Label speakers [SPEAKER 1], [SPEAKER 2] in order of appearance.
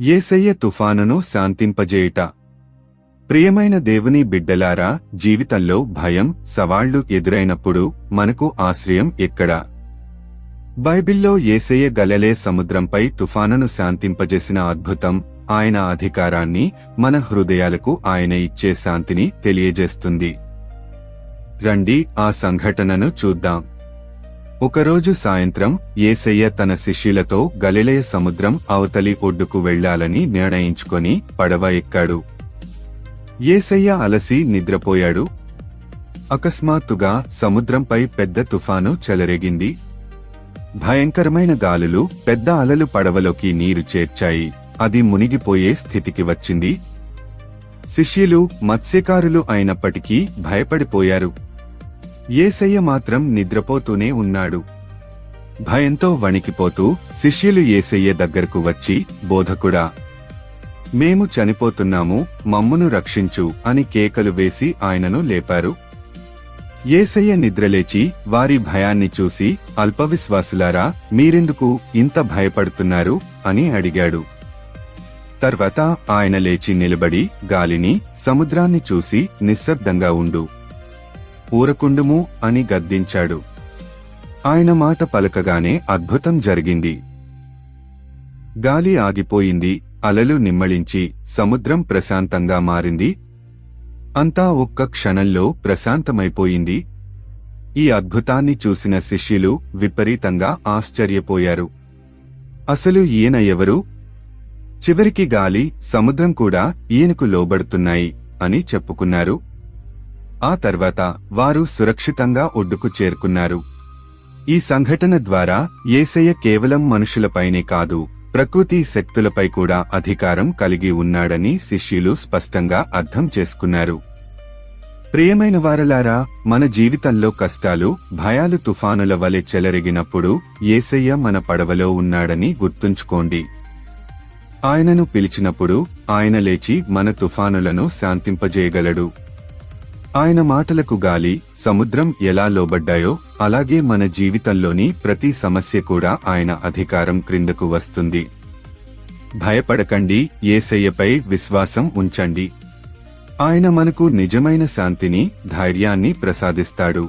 [SPEAKER 1] ఏసయ్య తుఫానును శాంతింపజేయుట. ప్రియమైన దేవుని బిడ్డలారా జీవితంలో భయం సవాళ్ళు ఎదురైనప్పుడు మనకు ఆశ్రయం ఎక్కడా? బైబిల్లో ఏసయ్య గలలే సముద్రంపై తుఫానును శాంతింపజేసిన అద్భుతం ఆయన అధికారాన్ని మన హృదయాలకు ఆయన ఇచ్చే శాంతిని తెలియజేస్తుంది. రండి ఆ సంఘటనను చూద్దాం. ఒకరోజు సాయంత్రం ఏసయ్య తన శిష్యులతో గలిలయ సముద్రం అవతలి ఒడ్డుకు వెళ్ళాలని నిర్ణయించుకొని పడవ ఎక్కాడు. ఏసయ్య అలసి నిద్రపోయాడు. అకస్మాత్తుగా సముద్రంపై పెద్ద తుఫాను చెలరేగింది. భయంకరమైన గాలులు పెద్ద అలలు పడవలోకి నీరు చేర్చాయి. అది మునిగిపోయే స్థితికి వచ్చింది. శిష్యులు మత్స్యకారులు అయినప్పటికీ భయపడిపోయారు. ఏసయ్య మాత్రం నిద్రపోతూనే ఉన్నాడు. భయంతో వణికిపోతూ శిష్యులు ఏసయ్య దగ్గరకు వచ్చి బోధకుడా మేము చనిపోతున్నాము మమ్మును రక్షించు అని కేకలు వేసి ఆయనను లేపారు. ఏసయ్య నిద్రలేచి వారి భయాన్ని చూసి అల్పవిశ్వాసులారా మీరెందుకు ఇంత భయపడుతున్నారు? అని అడిగాడు. తర్వాత ఆయన లేచి నిలబడి గాలిని సముద్రాన్ని చూసి నిశ్శబ్దంగా ఉండు. ఊరకుండుము అని గద్దించాడు. ఆయన మాట పలకగానే అద్భుతం జరిగింది. గాలి ఆగిపోయింది అలలు నిమ్మళించి సముద్రం ప్రశాంతంగా మారింది. అంతా ఒక్క క్షణంలో ప్రశాంతమైపోయింది. ఈ అద్భుతాన్ని చూసిన శిష్యులు విపరీతంగా ఆశ్చర్యపోయారు. అసలు ఈయన ఎవరు? చివరికి గాలి సముద్రం కూడా ఈయనకు లోబడుతున్నాయి అని చెప్పుకున్నారు. ఆ తర్వాత వారు సురక్షితంగా ఒడ్డుకు చేరుకున్నారు. ఈ సంఘటన ద్వారా ఏసయ్య కేవలం మనుషులపైనే కాదు ప్రకృతి శక్తులపై కూడా అధికారం కలిగి ఉన్నాడని శిష్యులు స్పష్టంగా అర్థం చేసుకున్నారు. ప్రియమైన వారలారా మన జీవితంలో కష్టాలు భయాలు తుఫానుల వలె చెలరిగినప్పుడు ఏసయ్య మన పడవలో ఉన్నాడని గుర్తుంచుకోండి. ఆయనను పిలిచినప్పుడు ఆయన లేచి మన తుఫానులను శాంతింపజేయగలడు. ఆయన మాటలకు గాలి సముద్రం ఎలా లోబడ్డాయో అలాగే మన జీవితంలోని ప్రతి సమస్య కూడా ఆయన అధికారం క్రిందకు వస్తుంది. భయపడకండి ఏసయ్యపై విశ్వాసం ఉంచండి. ఆయన మనకు నిజమైన శాంతిని ధైర్యాన్ని ప్రసాదిస్తాడు.